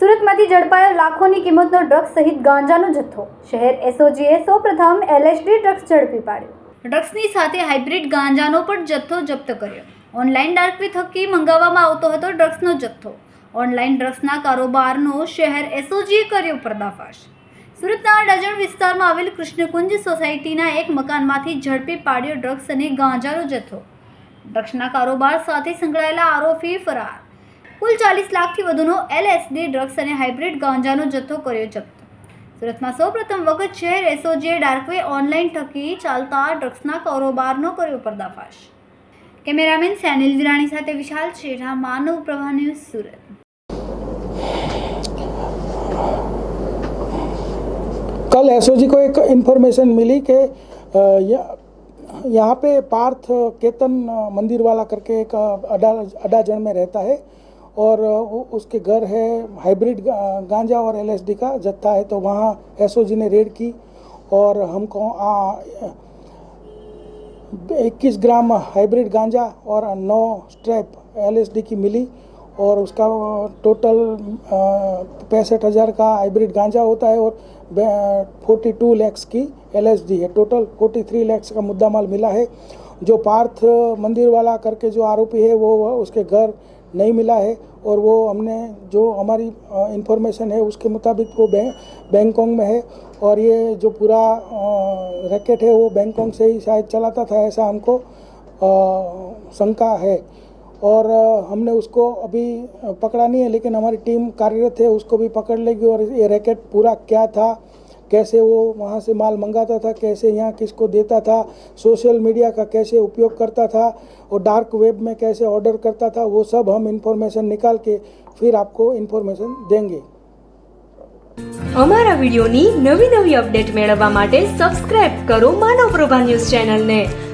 સુરતમાંથી ઝડપાયો લાખોની કિંમતનો ડ્રગ્સ સહિત ગાંજાનો જથ્થો. શહેર એસઓજીએ સૌપ્રથમ એલએસડી ડ્રગ્સ ઝડપી પાડ્યો. ડ્રગ્સની સાથે હાઇબ્રિડ ગાંજાનો પણ જથ્થો જપ્ત કર્યો. ઓનલાઈન ડાર્કવે થકી મંગાવવામાં આવતો હતો ડ્રગ્સનો જથ્થો. ઓનલાઈન ડ્રગ્સના કારોબારનો શહેર એસઓજીએ કર્યો પર્દાફાશ. સુરતના ડજણ વિસ્તારમાં આવેલ કૃષ્ણકુંજ સોસાયટીના એક મકાનમાંથી ઝડપી પાડ્યો ડ્રગ્સ અને ગાંજાનો જથ્થો. ડ્રગ્સના કારોબાર સાથે સંકળાયેલા આરોપી ફરાર. કુલ ચાલીસ લાખથી વધુનો એલએસડી ડ્રગ્સ અને હાઇબ્રિડ ગાંજાનો જથ્થો કર્યો જપ્ત. સુરતમાં સૌપ્રથમ વખત શહેર એસઓજીએ ડાર્કવે ઓનલાઈન થકી ચાલતા ડ્રગ્સના કારોબારનો કર્યો પર્દાફાશ. કેમેરામેન સેનિલ વિરાણી સાથે વિશાલ છેઠા માનવ પ્રભા ન્યૂઝ સુરત. कल एसओजी को एक इन्फॉर्मेशन मिली कि यहाँ पे पार्थ केतन मंदिर वाला करके एक अडा, अडाजन में रहता है और उसके घर है हाइब्रिड गांजा और एलएसडी का जत्था है तो वहाँ एसओजी ने रेड की और हमको इक्कीस ग्राम हाइब्रिड गांजा और नौ स्ट्रैप एलएसडी की मिली और उसका टोटल पैंसठ हज़ार का हाइब्रिड गांजा होता है और फोर्टी टू लैक्स की एलएसडी है। टोटल फोर्टी थ्री लैक्स का मुद्दा माल मिला है। जो पार्थ मंदिर वाला करके जो आरोपी है, वो उसके घर नहीं मिला है और वो हमने जो हमारी इंफॉर्मेशन है, उसके मुताबिक वो बैंक बैंकॉक में है और ये जो पूरा रैकेट है, वो बैंकॉक से ही शायद चलाता था, ऐसा हमको शंका है। और अ, हमने उसको अभी अ, पकड़ा नहीं है लेकिन हमारी टीम कार्यरत है उसको भी पकड़ लेगी और ये रैकेट पूरा क्या था कैसे वो वहाँ से माल मंगाता था कैसे यहाँ किसको देता था सोशल मीडिया का कैसे उपयोग करता था और डार्क वेब में कैसे ऑर्डर करता था वो सब हम इंफॉर्मेशन निकाल के फिर आपको इंफॉर्मेशन देंगे અમારા વિડિયોની નવી નવી અપડેટ મેળવવા માટે સબસ્ક્રાઇબ કરો માનવ પ્રભા ન્યૂઝ ચેનલને